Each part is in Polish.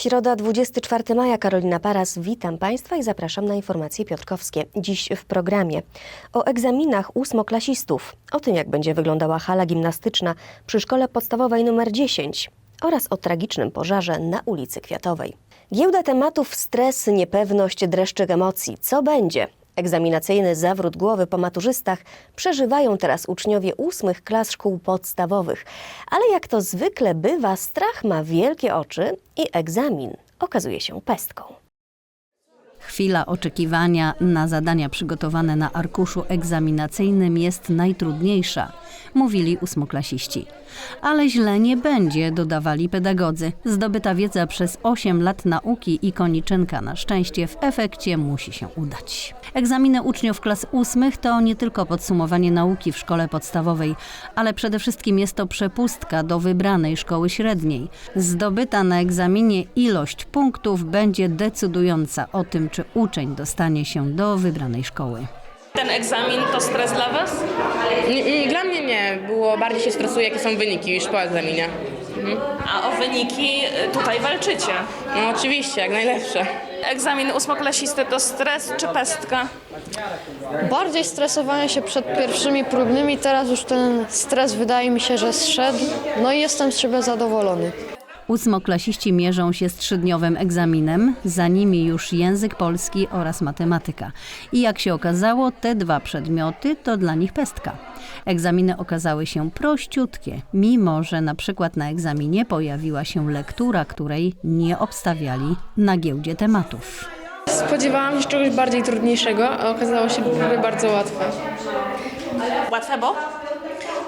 Środa 24 maja, Karolina Paras. Witam Państwa i zapraszam na informacje piotrkowskie. Dziś w programie o egzaminach ósmoklasistów, o tym jak będzie wyglądała hala gimnastyczna przy szkole podstawowej nr 10 oraz o tragicznym pożarze na ulicy Kwiatowej. Giełda tematów stres, niepewność, dreszczyk emocji. Co będzie? Egzaminacyjny zawrót głowy po maturzystach przeżywają teraz uczniowie ósmych klas szkół podstawowych. Ale jak to zwykle bywa, strach ma wielkie oczy i egzamin okazuje się pestką. Chwila oczekiwania na zadania przygotowane na arkuszu egzaminacyjnym jest najtrudniejsza, mówili ósmoklasiści. Ale źle nie będzie, dodawali pedagodzy. Zdobyta wiedza przez 8 lat nauki i koniczynka na szczęście w efekcie musi się udać. Egzaminy uczniów klas ósmych to nie tylko podsumowanie nauki w szkole podstawowej, ale przede wszystkim jest to przepustka do wybranej szkoły średniej. Zdobyta na egzaminie ilość punktów będzie decydująca o tym, czy uczeń dostanie się do wybranej szkoły. Ten egzamin to stres dla Was? Dla mnie nie. Było bardziej się stresuje, jakie są wyniki już po egzaminie. A o wyniki y, tutaj walczycie. No oczywiście, jak najlepsze. Egzamin ósmoklasisty to stres czy pestka? Bardziej stresowałem się przed pierwszymi próbnymi, teraz już ten stres wydaje mi się, że zszedł. No i jestem z siebie zadowolony. Ósmoklasiści mierzą się z trzydniowym egzaminem, za nimi już język polski oraz matematyka. I jak się okazało, te dwa przedmioty to dla nich pestka. Egzaminy okazały się prościutkie, mimo że na przykład na egzaminie pojawiła się lektura, której nie obstawiali na giełdzie tematów. Spodziewałam się czegoś bardziej trudniejszego, a okazało się bardzo łatwe. Łatwe, bo?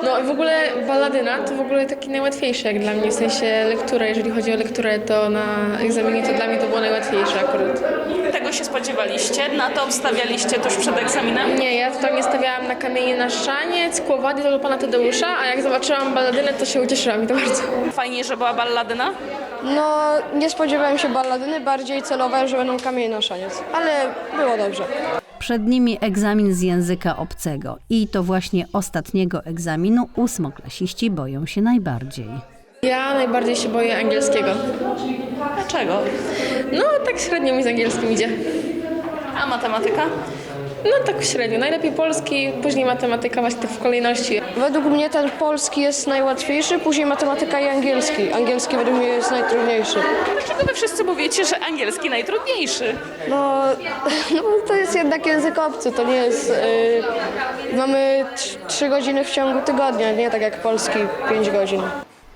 No i w ogóle balladyna to w ogóle taki najłatwiejszy jak dla mnie, w sensie lektura. Jeżeli chodzi o lekturę, to na egzaminie to dla mnie to było najłatwiejsze akurat. Tego się spodziewaliście? Na to obstawialiście tuż przed egzaminem? Nie, ja tutaj nie stawiałam na kamienie na szaniec, kłowady do pana Tadeusza, a jak zobaczyłam balladynę, to się ucieszyłam i to bardzo. Fajnie, że była balladyna? No, nie spodziewałem się balladyny, bardziej celowałem, że będą kamienie na szaniec, ale było dobrze. Przed nimi egzamin z języka obcego i to właśnie ostatniego egzaminu ósmoklasiści boją się najbardziej. Ja najbardziej się boję angielskiego. Dlaczego? No, tak średnio mi z angielskim idzie. A matematyka? No tak średnio. Najlepiej polski, później matematyka właśnie tak w kolejności. Według mnie ten polski jest najłatwiejszy, później matematyka i angielski. Angielski według mnie jest najtrudniejszy. Dlaczego wy wszyscy mówicie, że angielski najtrudniejszy? No, no to jest jednak język obcy, to nie jest... Yy, mamy trz- trzy godziny w ciągu tygodnia, nie tak jak polski 5 godzin.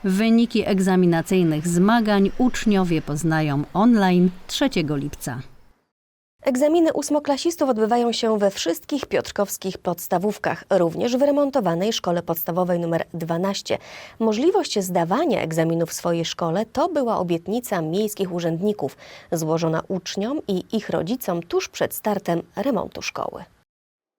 Wyniki egzaminacyjnych zmagań uczniowie poznają online 3 lipca. Egzaminy ósmoklasistów odbywają się we wszystkich piotrkowskich podstawówkach, również w remontowanej szkole podstawowej nr 12. Możliwość zdawania egzaminu w swojej szkole to była obietnica miejskich urzędników, złożona uczniom i ich rodzicom tuż przed startem remontu szkoły.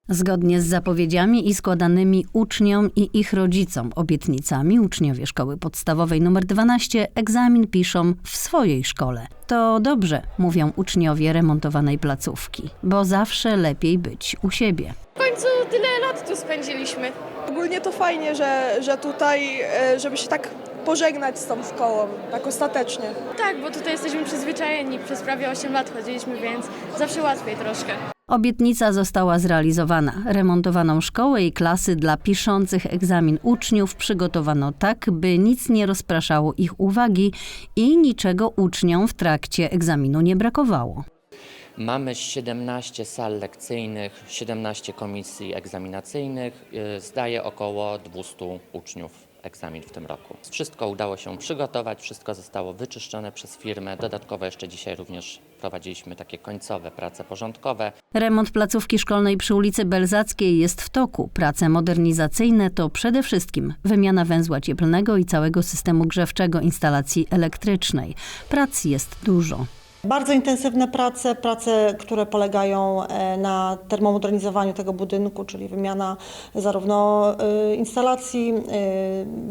Zgodnie z zapowiedziami i składanymi uczniom i ich rodzicom obietnicami, uczniowie szkoły podstawowej nr 12 egzamin piszą w swojej szkole. To dobrze, mówią uczniowie remontowanej placówki, bo zawsze lepiej być u siebie. W końcu tyle lat tu spędziliśmy. Ogólnie to fajnie, że, że tutaj, e, żeby się tak pożegnać z tą szkołą, tak ostatecznie. Tak, bo tutaj jesteśmy przyzwyczajeni. Przez prawie 8 lat chodziliśmy, więc zawsze łatwiej troszkę. Obietnica została zrealizowana. Remontowaną szkołę i klasy dla piszących egzamin uczniów przygotowano tak, by nic nie rozpraszało ich uwagi i niczego uczniom w trakcie egzaminu nie brakowało. Mamy 17 sal lekcyjnych, 17 komisji egzaminacyjnych. y, Zdaje około 200 uczniów egzamin w tym roku. Wszystko udało się przygotować, wszystko zostało wyczyszczone przez firmę. Dodatkowo jeszcze dzisiaj również prowadziliśmy takie końcowe prace porządkowe. Remont placówki szkolnej przy ulicy Belzackiej jest w toku. Prace modernizacyjne to przede wszystkim wymiana węzła cieplnego i całego systemu grzewczego instalacji elektrycznej. Prac jest dużo. Bardzo intensywne prace, prace, które polegają e, na termomodernizowaniu tego budynku, czyli wymiana zarówno e, instalacji e,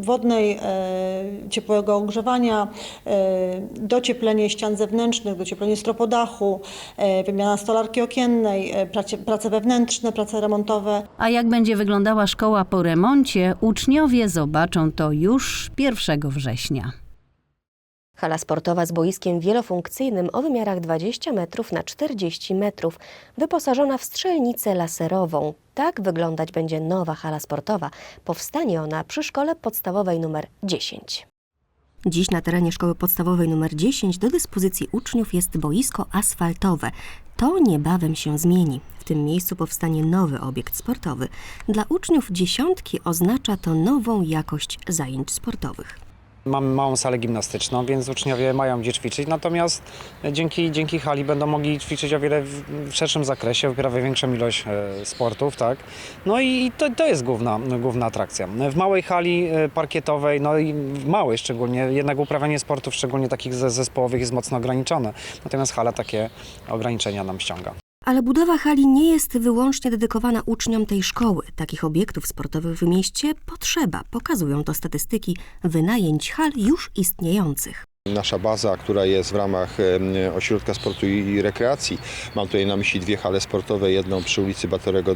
wodnej, ciepłego ogrzewania, docieplenie ścian zewnętrznych, docieplenie stropodachu, wymiana stolarki okiennej, prace, prace wewnętrzne, prace remontowe. A jak będzie wyglądała szkoła po remoncie, uczniowie zobaczą to już 1 września. Hala sportowa z boiskiem wielofunkcyjnym o wymiarach 20 metrów na 40 metrów, wyposażona w strzelnicę laserową. Tak wyglądać będzie nowa hala sportowa. Powstanie ona przy szkole podstawowej numer 10. Dziś na terenie szkoły podstawowej nr 10 do dyspozycji uczniów jest boisko asfaltowe. To niebawem się zmieni. W tym miejscu powstanie nowy obiekt sportowy. Dla uczniów dziesiątki oznacza to nową jakość zajęć sportowych. Mamy małą salę gimnastyczną, więc uczniowie mają gdzie ćwiczyć, natomiast dzięki, dzięki hali będą mogli ćwiczyć o wiele w szerszym zakresie, wyprawiać większą ilość e, sportów, tak? No i to, to jest główna, główna atrakcja. W małej hali e, parkietowej, no i w małej szczególnie, jednak uprawianie sportów, szczególnie takich ze- zespołowych jest mocno ograniczone, natomiast hala takie ograniczenia nam ściąga. Ale budowa hali nie jest wyłącznie dedykowana uczniom tej szkoły. Takich obiektów sportowych w mieście potrzeba, pokazują to statystyki wynajęć hal już istniejących. Nasza baza, która jest w ramach Ośrodka Sportu i Rekreacji, mam tutaj na myśli dwie hale sportowe, jedną przy ulicy Batorego,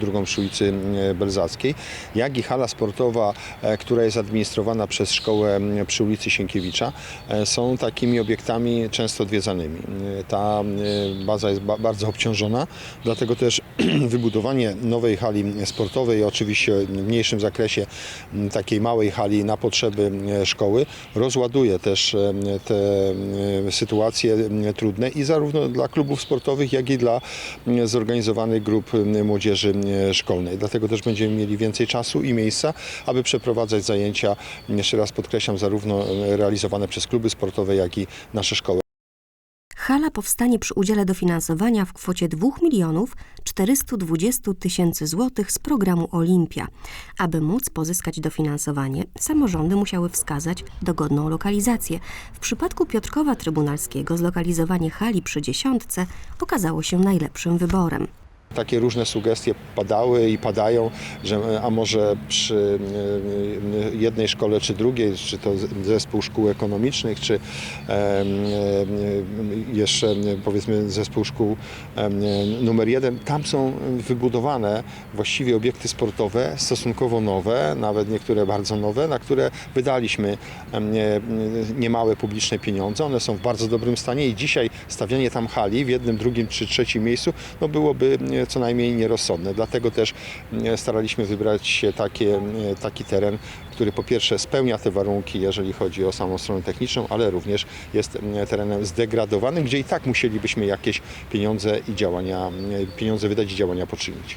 drugą przy ulicy Belzackiej, jak i hala sportowa, e, która jest administrowana przez szkołę przy ulicy Sienkiewicza, e, są takimi obiektami często odwiedzanymi. E, Ta baza jest ba- bardzo obciążona, dlatego też wybudowanie nowej hali sportowej, oczywiście w mniejszym zakresie takiej małej hali na potrzeby szkoły, rozładuje też e, te e, sytuacje e, trudne i zarówno dla klubów sportowych, jak i dla zorganizowanych grup młodzieży szkolnej. Dlatego też będziemy mieli więcej czasu i miejsca, aby przeprowadzać zajęcia, jeszcze raz podkreślam, zarówno realizowane przez kluby sportowe, jak i nasze szkoły. Hala powstanie przy udziale dofinansowania w kwocie 2 milionów 420 tysięcy złotych z programu Olimpia. Aby móc pozyskać dofinansowanie, samorządy musiały wskazać dogodną lokalizację. W przypadku Piotrkowa Trybunalskiego zlokalizowanie hali przy dziesiątce okazało się najlepszym wyborem. Takie różne sugestie padały i padają, że e, a może przy e, jednej szkole czy drugiej, czy to zespół szkół ekonomicznych, czy em, jeszcze e, powiedzmy zespół szkół numer jeden, tam są wybudowane właściwie obiekty sportowe stosunkowo nowe, nawet niektóre bardzo nowe, na które wydaliśmy em, nie- niemałe publiczne pieniądze. One są w bardzo dobrym stanie i dzisiaj stawianie tam hali w jednym, drugim czy trzecim miejscu no byłoby e, co najmniej nierozsądne. Dlatego też e, staraliśmy wybrać się takie, e, taki teren, który po pierwsze spełnia te warunki, jeżeli chodzi o samą stronę techniczną, ale również jest e, terenem zdegradowanym, gdzie i tak musielibyśmy jakieś pieniądze i działania, pieniądze wydać i działania poczynić.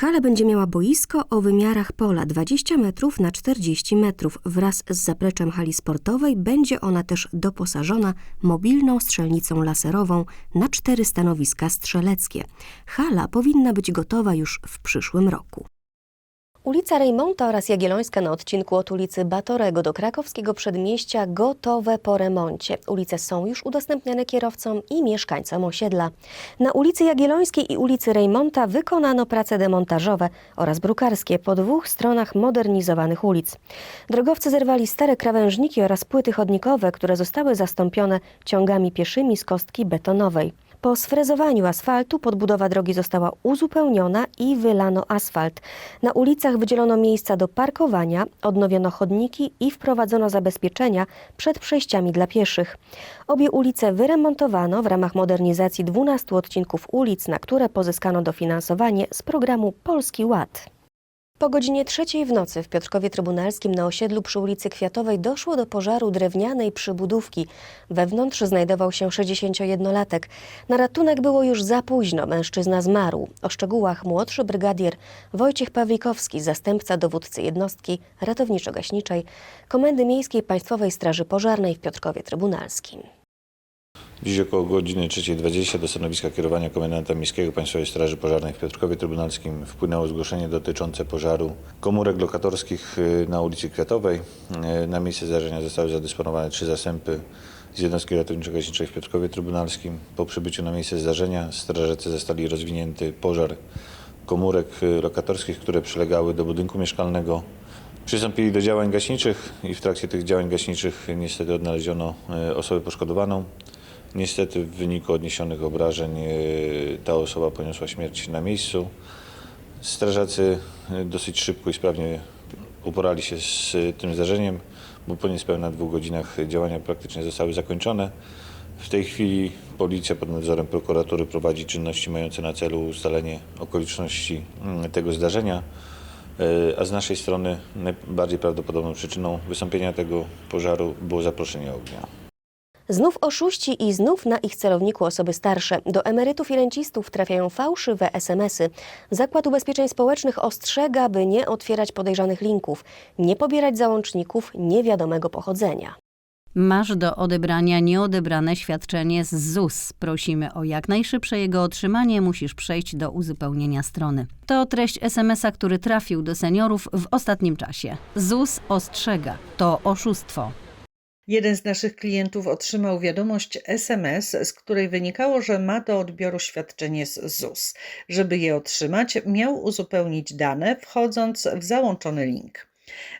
Hala będzie miała boisko o wymiarach pola 20 metrów na 40 metrów. Wraz z zapleczem hali sportowej będzie ona też doposażona mobilną strzelnicą laserową na cztery stanowiska strzeleckie. Hala powinna być gotowa już w przyszłym roku. Ulica Rejmonta oraz Jagiellońska na odcinku od ulicy Batorego do krakowskiego przedmieścia gotowe po remoncie. Ulice są już udostępniane kierowcom i mieszkańcom osiedla. Na ulicy Jagiellońskiej i ulicy Rejmonta wykonano prace demontażowe oraz brukarskie po dwóch stronach modernizowanych ulic. Drogowcy zerwali stare krawężniki oraz płyty chodnikowe, które zostały zastąpione ciągami pieszymi z kostki betonowej. Po sfrezowaniu asfaltu podbudowa drogi została uzupełniona i wylano asfalt. Na ulicach wydzielono miejsca do parkowania, odnowiono chodniki i wprowadzono zabezpieczenia przed przejściami dla pieszych. Obie ulice wyremontowano w ramach modernizacji 12 odcinków ulic, na które pozyskano dofinansowanie z programu Polski Ład. Po godzinie trzeciej w nocy w Piotrkowie Trybunalskim na osiedlu przy ulicy Kwiatowej doszło do pożaru drewnianej przybudówki. Wewnątrz znajdował się 61-latek. Na ratunek było już za późno, mężczyzna zmarł. O szczegółach młodszy brygadier Wojciech Pawlikowski, zastępca dowódcy jednostki ratowniczo-gaśniczej Komendy Miejskiej Państwowej Straży Pożarnej w Piotrkowie Trybunalskim. Dziś około godziny 3.20 do stanowiska kierowania komendanta miejskiego Państwowej Straży Pożarnej w Piotrkowie Trybunalskim wpłynęło zgłoszenie dotyczące pożaru komórek lokatorskich y, na ulicy Kwiatowej. Y, Na miejsce zdarzenia zostały zadysponowane trzy zastępy z jednostki ratowniczo-gaśniczej w Piotrkowie Trybunalskim. Po przybyciu na miejsce zdarzenia strażacy zastali rozwinięty pożar komórek y, lokatorskich, które przylegały do budynku mieszkalnego. Przystąpili do działań gaśniczych i w trakcie tych działań gaśniczych niestety odnaleziono osobę poszkodowaną. Niestety w wyniku odniesionych obrażeń e, ta osoba poniosła śmierć na miejscu. Strażacy e, dosyć szybko i sprawnie uporali się z e, tym zdarzeniem. bo po niespełna dwóch godzinach działania praktycznie zostały zakończone. W tej chwili policja pod nadzorem prokuratury prowadzi czynności mające na celu ustalenie okoliczności mm, tego zdarzenia, a z naszej strony najbardziej prawdopodobną przyczyną wystąpienia tego pożaru było zaproszenie ognia. Znów oszuści i znów na ich celowniku osoby starsze. Do emerytów i rencistów trafiają fałszywe SMS-y. Zakład Ubezpieczeń Społecznych ostrzega, by nie otwierać podejrzanych linków, nie pobierać załączników niewiadomego pochodzenia. Masz do odebrania nieodebrane świadczenie z ZUS. Prosimy o jak najszybsze jego otrzymanie. Musisz przejść do uzupełnienia strony. To treść SMS-a, który trafił do seniorów w ostatnim czasie. ZUS ostrzega. To oszustwo. Jeden z naszych klientów otrzymał wiadomość SMS, z której wynikało, że ma do odbioru świadczenie z ZUS. Żeby je otrzymać, miał uzupełnić dane, wchodząc w załączony link.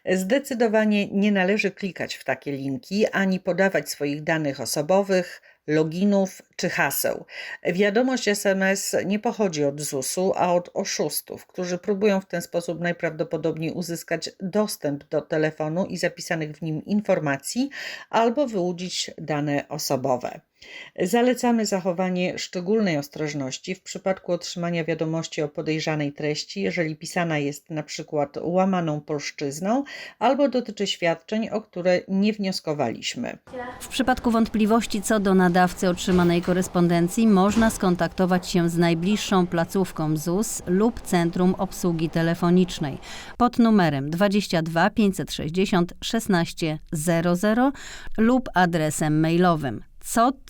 Zdecydowanie nie należy klikać w takie linki ani podawać swoich danych osobowych, loginów czy haseł. Wiadomość SMS nie pochodzi od ZUS-u, a od oszustów, którzy próbują w ten sposób najprawdopodobniej uzyskać dostęp do telefonu i zapisanych w nim informacji albo wyłudzić dane osobowe. Zalecamy zachowanie szczególnej ostrożności w przypadku otrzymania wiadomości o podejrzanej treści, jeżeli pisana jest na przykład łamaną polszczyzną albo dotyczy świadczeń, o które nie wnioskowaliśmy. W przypadku wątpliwości co do nadawcy otrzymanej korespondencji można skontaktować się z najbliższą placówką ZUS lub Centrum Obsługi Telefonicznej pod numerem 22 560 16 00 lub adresem mailowym cot.zus.pl.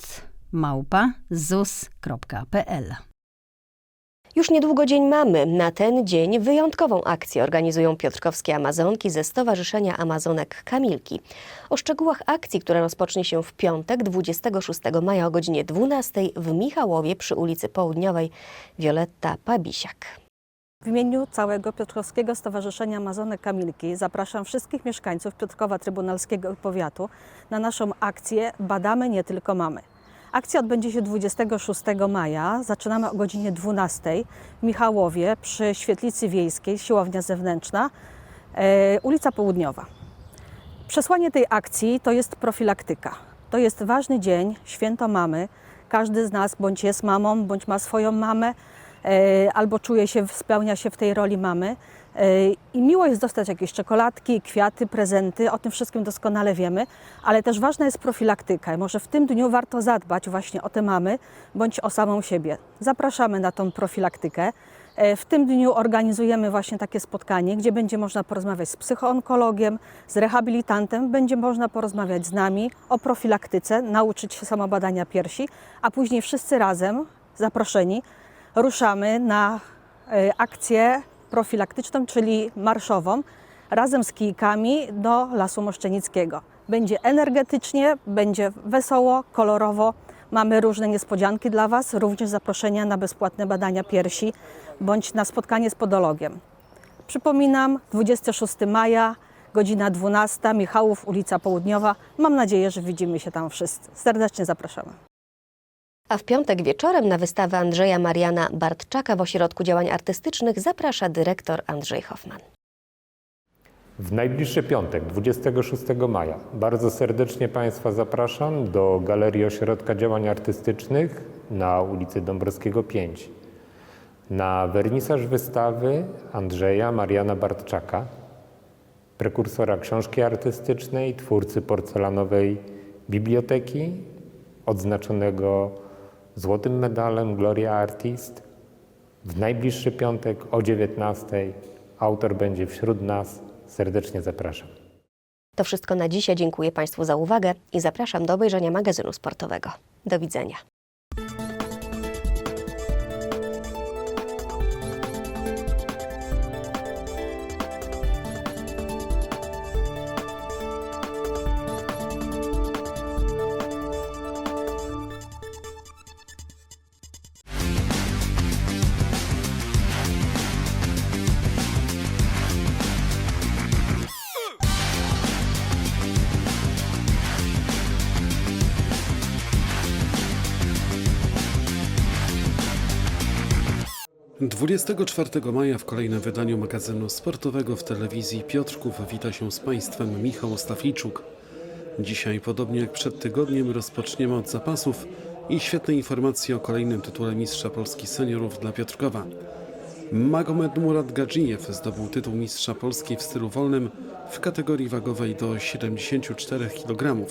Już niedługo Dzień Mamy. Na ten dzień wyjątkową akcję organizują piotrkowskie Amazonki ze Stowarzyszenia Amazonek Kamilki. O szczegółach akcji, która rozpocznie się w piątek 26 maja o godzinie 12 w Michałowie przy ulicy Południowej Wioletta Pabisiak. W imieniu całego Piotrkowskiego Stowarzyszenia Amazonek Kamilki zapraszam wszystkich mieszkańców Piotrkowa Trybunalskiego Powiatu na naszą akcję Badamy nie tylko mamy. Akcja odbędzie się 26 maja. Zaczynamy o godzinie 12 w Michałowie przy Świetlicy Wiejskiej, siłownia zewnętrzna, e, ulica Południowa. Przesłanie tej akcji to jest profilaktyka. To jest ważny dzień, święto mamy. Każdy z nas bądź jest mamą, bądź ma swoją mamę, albo czuje się, spełnia się w tej roli mamy. E, I miło jest dostać jakieś czekoladki, kwiaty, prezenty, o tym wszystkim doskonale wiemy, ale też ważna jest profilaktyka. Może w tym dniu warto zadbać właśnie o te mamy, bądź o samą siebie. Zapraszamy na tą profilaktykę. E, W tym dniu organizujemy właśnie takie spotkanie, gdzie będzie można porozmawiać z psychoonkologiem, z rehabilitantem, będzie można porozmawiać z nami o profilaktyce, nauczyć się samobadania piersi, a później wszyscy razem, zaproszeni, ruszamy na e, akcję profilaktyczną, czyli marszową, razem z kijkami do Lasu Moszczenickiego. Będzie energetycznie, będzie wesoło, kolorowo. Mamy różne niespodzianki dla Was, również zaproszenia na bezpłatne badania piersi bądź na spotkanie z podologiem. Przypominam, 26 maja, godzina 12, Michałów, ulica Południowa. Mam nadzieję, że widzimy się tam wszyscy. Serdecznie zapraszamy. A w piątek wieczorem na wystawę Andrzeja Mariana Bartczaka w Ośrodku Działań Artystycznych zaprasza dyrektor Andrzej Hoffman. W najbliższy piątek, 26 maja, bardzo serdecznie Państwa zapraszam do Galerii Ośrodka Działań Artystycznych na ulicy Dąbrowskiego 5 na wernisaż wystawy Andrzeja Mariana Bartczaka, prekursora książki artystycznej, twórcy porcelanowej biblioteki, odznaczonego złotym medalem Gloria Artist. W najbliższy piątek o 19 autor będzie wśród nas. Serdecznie zapraszam. To wszystko na dzisiaj. Dziękuję Państwu za uwagę i zapraszam do obejrzenia magazynu sportowego. Do widzenia. 24 maja w kolejnym wydaniu magazynu sportowego w telewizji Piotrków wita się z Państwem Michał Stafijczuk. Dzisiaj, podobnie jak przed tygodniem, rozpoczniemy od zapasów i świetnej informacji o kolejnym tytule Mistrza Polski Seniorów dla Piotrkowa. Magomed Murad Gadżijew zdobył tytuł Mistrza Polski w stylu wolnym w kategorii wagowej do 74 kg.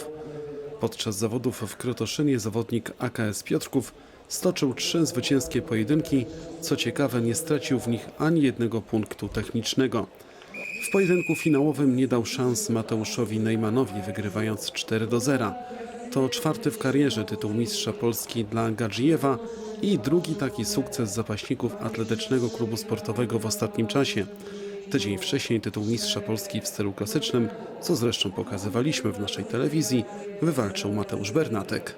Podczas zawodów w Krotoszynie zawodnik AKS Piotrków stoczył trzy zwycięskie pojedynki. Co ciekawe, nie stracił w nich ani jednego punktu technicznego. W pojedynku finałowym nie dał szans Mateuszowi Neymanowi, wygrywając 4 do 0. To czwarty w karierze tytuł Mistrza Polski dla Gadżijewa i drugi taki sukces zapaśników Atletycznego Klubu Sportowego w ostatnim czasie. Tydzień wcześniej tytuł Mistrza Polski w stylu klasycznym, co zresztą pokazywaliśmy w naszej telewizji, wywalczył Mateusz Bernatek.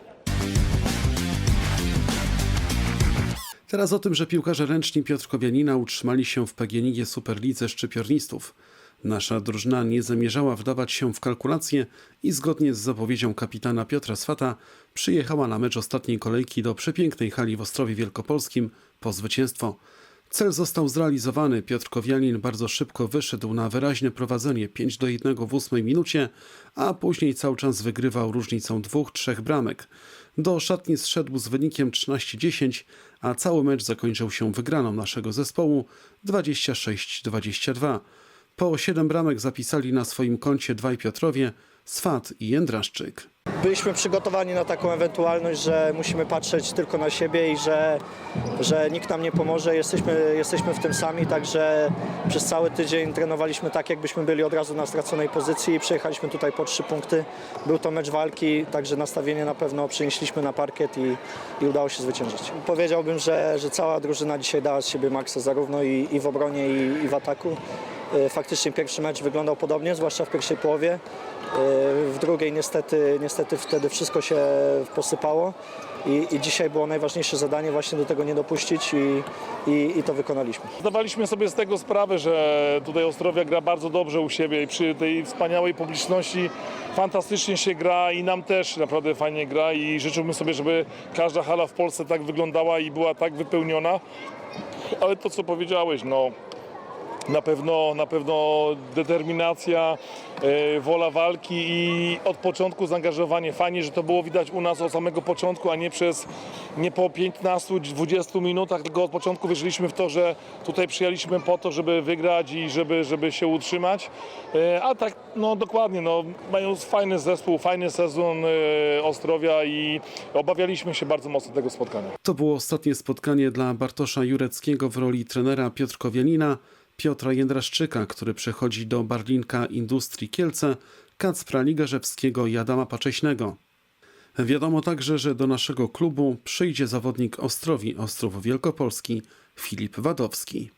Teraz o tym, że piłkarze ręczni Piotrkowianina utrzymali się w PGNiG Superlidze Szczypiornistów. Nasza drużyna nie zamierzała wdawać się w kalkulacje i zgodnie z zapowiedzią kapitana Piotra Swata przyjechała na mecz ostatniej kolejki do przepięknej hali w Ostrowie Wielkopolskim po zwycięstwo. Cel został zrealizowany. Piotrkowianin bardzo szybko wyszedł na wyraźne prowadzenie 5 do 1 w ósmej minucie, a później cały czas wygrywał różnicą dwóch, trzech bramek. Do szatni zszedł z wynikiem 13-10, a cały mecz zakończył się wygraną naszego zespołu 26-22. Po 7 bramek zapisali na swoim koncie dwaj Piotrowie, Swat i Jędraszczyk. Byliśmy przygotowani na taką ewentualność, że musimy patrzeć tylko na siebie i że, że nikt nam nie pomoże. Jesteśmy, jesteśmy w tym sami, także przez cały tydzień trenowaliśmy tak, jakbyśmy byli od razu na straconej pozycji i przyjechaliśmy tutaj po trzy punkty. Był to mecz walki, także nastawienie na pewno przenieśliśmy na parkiet i, i udało się zwyciężyć. Powiedziałbym, że, że cała drużyna dzisiaj dała z siebie maksa zarówno i, i w obronie i, i w ataku. E, Faktycznie pierwszy mecz wyglądał podobnie, zwłaszcza w pierwszej połowie. E, W drugiej niestety, niestety wtedy wszystko się posypało i, i dzisiaj było najważniejsze zadanie właśnie do tego nie dopuścić i, i, i to wykonaliśmy. Zdawaliśmy sobie z tego sprawę, że tutaj Ostrowia gra bardzo dobrze u siebie i przy tej wspaniałej publiczności fantastycznie się gra i nam też naprawdę fajnie gra i życzyłbym sobie, żeby każda hala w Polsce tak wyglądała i była tak wypełniona. Ale to co powiedziałeś, no na pewno, na pewno determinacja, e, wola walki i od początku zaangażowanie. Fajnie, że to było widać u nas od samego początku, a nie przez nie po 15-20 minutach, tylko od początku wierzyliśmy w to, że tutaj przyjęliśmy po to, żeby wygrać i żeby, żeby się utrzymać. E, a tak, no dokładnie, no, mają fajny zespół, fajny sezon e, Ostrowia i obawialiśmy się bardzo mocno tego spotkania. To było ostatnie spotkanie dla Bartosza Jureckiego w roli trenera Piotrkowianina, Piotra Jędraszczyka, który przechodzi do Barlinka Industrii Kielce, Kacpra Ligarzewskiego i Adama Pacześnego. Wiadomo także, że do naszego klubu przyjdzie zawodnik Ostrowi Ostrów Wielkopolski Filip Wadowski.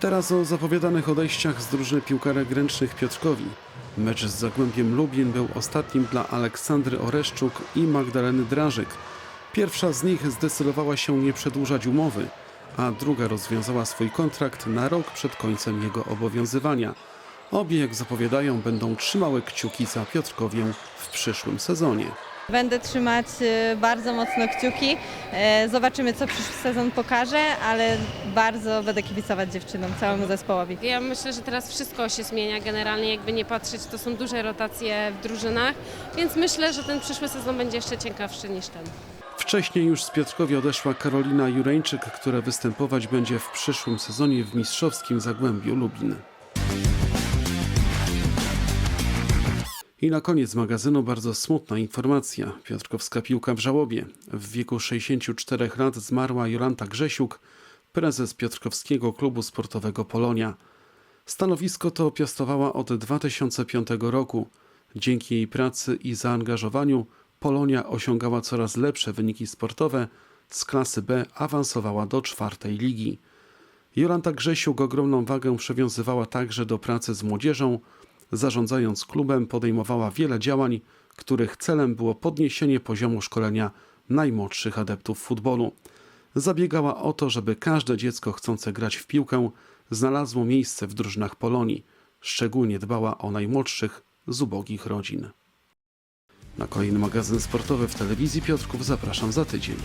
Teraz o zapowiadanych odejściach z drużyny piłkarek ręcznych Piotrkowi. Mecz z Zagłębiem Lublin był ostatnim dla Aleksandry Oreszczuk i Magdaleny Drażyk. Pierwsza z nich zdecydowała się nie przedłużać umowy, a druga rozwiązała swój kontrakt na rok przed końcem jego obowiązywania. Obie, jak zapowiadają, będą trzymały kciuki za Piotrkowię w przyszłym sezonie. Będę trzymać e, bardzo mocno kciuki. E, Zobaczymy, co przyszły sezon pokaże, ale bardzo będę kibicować dziewczynom, całemu zespołowi. Ja myślę, że teraz wszystko się zmienia generalnie, jakby nie patrzeć, to są duże rotacje w drużynach, więc myślę, że ten przyszły sezon będzie jeszcze ciekawszy niż ten. Wcześniej już z Piotrkowi odeszła Karolina Jureńczyk, która występować będzie w przyszłym sezonie w mistrzowskim Zagłębiu Lubin. I na koniec magazynu bardzo smutna informacja. Piotrkowska piłka w żałobie. W wieku 64 lat zmarła Jolanta Grzesiuk, prezes Piotrkowskiego Klubu Sportowego Polonia. Stanowisko to piastowała od 2005 roku. Dzięki jej pracy i zaangażowaniu Polonia osiągała coraz lepsze wyniki sportowe, z klasy B awansowała do czwartej ligi. Jolanta Grzesiuk ogromną wagę przywiązywała także do pracy z młodzieżą, zarządzając klubem podejmowała wiele działań, których celem było podniesienie poziomu szkolenia najmłodszych adeptów futbolu. Zabiegała o to, żeby każde dziecko chcące grać w piłkę znalazło miejsce w drużynach Polonii. Szczególnie dbała o najmłodszych z ubogich rodzin. Na kolejny magazyn sportowy w telewizji Piotrków zapraszam za tydzień.